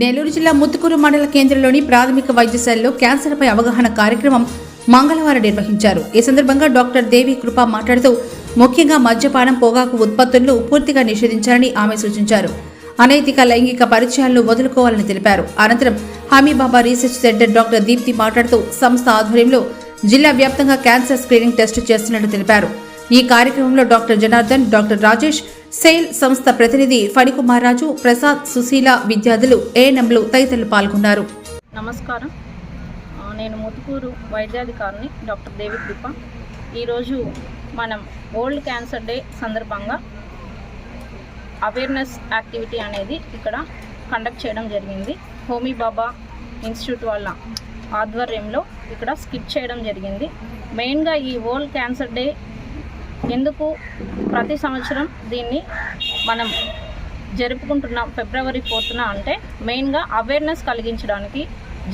నెల్లూరు జిల్లా ముత్తుకూరు మండల కేంద్రంలోని ప్రాథమిక వైద్యశాలలో క్యాన్సర్పై అవగాహన కార్యక్రమం మంగళవారం నిర్వహించారు. ఈ సందర్భంగా డాక్టర్ దేవి కృప మాట్లాడుతూ ముఖ్యంగా మద్యపానం పొగాకు ఉత్పత్తులను పూర్తిగా నిషేధించాలని ఆమె సూచించారు. అనైతిక లైంగిక పరిచయాలను వదులుకోవాలని తెలిపారు. అనంతరం హమీబాబా రీసెర్చ్ సెంటర్ డాక్టర్ దీప్తి మాట్లాడుతూ సంస్థ ఆధ్వర్యంలో జిల్లా వ్యాప్తంగా క్యాన్సర్ స్క్రీనింగ్ టెస్టు చేస్తున్నట్టు తెలిపారు. ఈ కార్యక్రమంలో doctor Janardhan doctor Rajesh SAIL సంస్థ ప్రతినిధి ఫణికుమార్ రాజు ప్రసాద్ సుశీల విద్యార్థులు ఏఎన్ఎంలు తదితరులు పాల్గొన్నారు. నమస్కారం. నేను ముతుకూరు వైద్యాధికారిని డాక్టర్ దేవి కృప. ఈరోజు మనం ఓల్డ్ క్యాన్సర్ డే సందర్భంగా అవేర్నెస్ యాక్టివిటీ అనేది ఇక్కడ కండక్ట్ చేయడం జరిగింది. హోమీ బాబా ఇన్స్టిట్యూట్ వాళ్ళ ఆధ్వర్యంలో ఇక్కడ స్కిప్ చేయడం జరిగింది. మెయిన్గా ఈ ఓల్డ్ క్యాన్సర్ డే ఎందుకు ప్రతి సంవత్సరం దీన్ని మనం జరుపుకుంటున్నాం ఫిబ్రవరి ఫోర్త్న అంటే మెయిన్గా అవేర్నెస్ కలిగించడానికి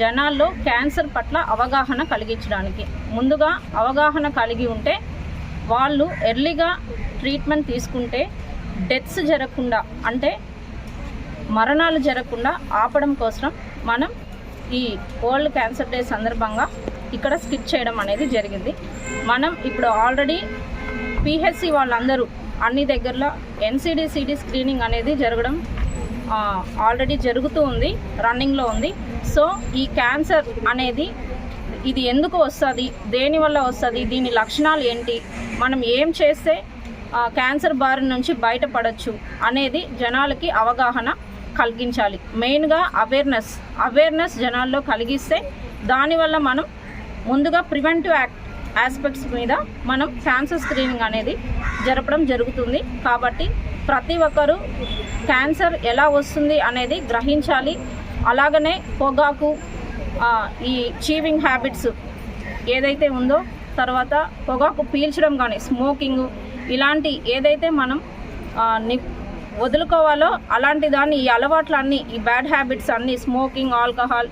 జనాల్లో క్యాన్సర్ పట్ల అవగాహన కలిగించడానికి. ముందుగా అవగాహన కలిగి ఉంటే వాళ్ళు ఎర్లీగా ట్రీట్మెంట్ తీసుకుంటే డెత్స్ జరగకుండా అంటే మరణాలు జరగకుండా ఆపడం కోసం మనం ఈ వరల్డ్ క్యాన్సర్ డే సందర్భంగా ఇక్కడ స్కిప్ చేయడం అనేది జరిగింది. మనం ఇప్పుడు ఆల్రెడీ పిహెచ్సి వాళ్ళందరూ అన్ని దగ్గరలో ఎన్సిడి సిడి స్క్రీనింగ్ అనేది జరగడం ఆల్రెడీ జరుగుతూ ఉంది రన్నింగ్లో ఉంది. సో ఈ క్యాన్సర్ అనేది ఇది ఎందుకు వస్తుంది దేనివల్ల వస్తుంది దీని లక్షణాలు ఏంటి మనం ఏం చేస్తే క్యాన్సర్ బారి నుంచి బయటపడవచ్చు అనేది జనాలకి అవగాహన కలిగించాలి. మెయిన్గా అవేర్నెస్ అవేర్నెస్ జనాల్లో కలిగిస్తే దానివల్ల మనం ముందుగా ప్రివెంటివ్ యాక్ట్ ఆస్పెక్ట్స్ మీద మనం క్యాన్సర్ స్క్రీనింగ్ అనేది జరపడం జరుగుతుంది. కాబట్టి ప్రతి ఒక్కరూ క్యాన్సర్ ఎలా వస్తుంది అనేది గ్రహించాలి. అలాగనే పొగాకు ఈ చీవింగ్ హ్యాబిట్స్ ఏదైతే ఉందో తర్వాత పొగాకు పీల్చడం కానీ స్మోకింగ్ ఇలాంటి ఏదైతే మనం ని వదులుకోవాలో అలాంటి దాన్ని ఈ అలవాట్లన్నీ ఈ బ్యాడ్ హ్యాబిట్స్ అన్నీ స్మోకింగ్ ఆల్కహాల్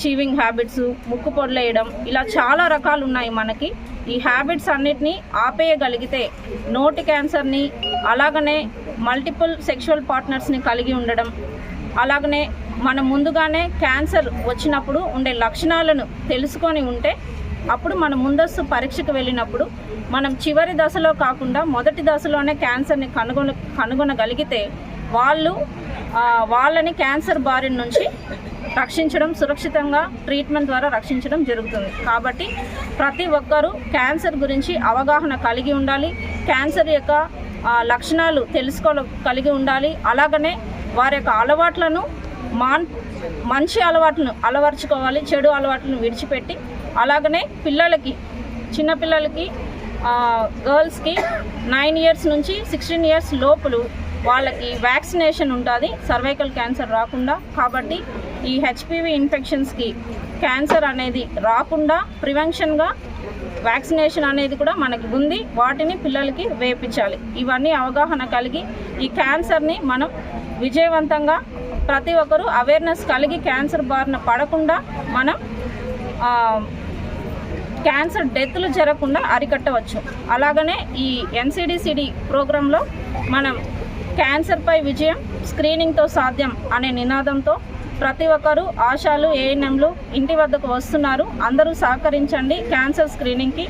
చీవింగ్ హ్యాబిట్స్ ముక్కు పొడలేయడం ఇలా చాలా రకాలు ఉన్నాయి మనకి. ఈ హ్యాబిట్స్ అన్నిటినీ ఆపేయగలిగితే నోటి క్యాన్సర్ని అలాగనే మల్టిపుల్ సెక్షువల్ పార్ట్నర్స్ని కలిగి ఉండడం అలాగనే మనం ముందుగానే క్యాన్సర్ వచ్చినప్పుడు ఉండే లక్షణాలను తెలుసుకొని ఉంటే అప్పుడు మనం ముందస్తు పరీక్షకు వెళ్ళినప్పుడు మనం చివరి దశలో కాకుండా మొదటి దశలోనే క్యాన్సర్ని కనుగొన కనుగొనగలిగితే వాళ్ళు వాళ్ళని క్యాన్సర్ బారి నుంచి రక్షించడం సురక్షితంగా ట్రీట్మెంట్ ద్వారా రక్షించడం జరుగుతుంది. కాబట్టి ప్రతి ఒక్కరూ క్యాన్సర్ గురించి అవగాహన కలిగి ఉండాలి. క్యాన్సర్ యొక్క లక్షణాలు తెలుసుకో కలిగి ఉండాలి. అలాగనే వారి యొక్క అలవాట్లను మాన్ మంచి అలవాట్లను అలవర్చుకోవాలి. చెడు అలవాట్లను విడిచిపెట్టి అలాగనే పిల్లలకి చిన్నపిల్లలకి గర్ల్స్కి నైన్ ఇయర్స్ నుంచి సిక్స్టీన్ ఇయర్స్ లోపులు వాళ్ళకి వ్యాక్సినేషన్ ఉంటుంది. సర్వైకల్ క్యాన్సర్ రాకుండా. కాబట్టి ఈ హెచ్పివి ఇన్ఫెక్షన్స్కి క్యాన్సర్ అనేది రాకుండా ప్రివెన్షన్గా వ్యాక్సినేషన్ అనేది కూడా మనకి ఉంది. వాటిని పిల్లలకి వేపించాలి. ఇవన్నీ అవగాహన కలిగి ఈ క్యాన్సర్ని మనం విజయవంతంగా ప్రతి ఒక్కరూ అవేర్నెస్ కలిగి క్యాన్సర్ బారిన పడకుండా మనం క్యాన్సర్ డెత్లు జరగకుండా అరికట్టవచ్చు. అలాగనే ఈ ఎన్సిడిసిడి ప్రోగ్రాంలో మనం క్యాన్సర్పై విజయం స్క్రీనింగ్తో సాధ్యం అనే నినాదంతో ప్రతి ఒక్కరూ ఆశాలు ఏఎన్ఎంలు ఇంటి వద్దకు వస్తున్నారు. అందరూ సహకరించండి క్యాన్సర్ స్క్రీనింగ్కి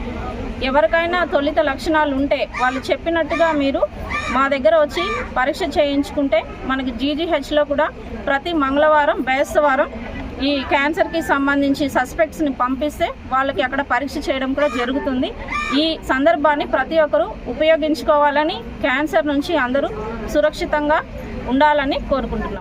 ఎవరికైనా తొలిత లక్షణాలు ఉంటే వాళ్ళు చెప్పినట్టుగా మీరు మా దగ్గర వచ్చి పరీక్ష చేయించుకుంటే మనకి జీజీహెచ్లో కూడా ప్రతి మంగళవారం బేస్తవారం ఈ క్యాన్సర్కి సంబంధించి సస్పెక్ట్స్ని పంపిస్తే వాళ్ళకి అక్కడ పరీక్ష చేయడం కూడా జరుగుతుంది. ఈ సందర్భాన్ని ప్రతి ఒక్కరూ ఉపయోగించుకోవాలని క్యాన్సర్ నుంచి అందరూ సురక్షితంగా ఉండాలని కోరుకుంటున్నాం.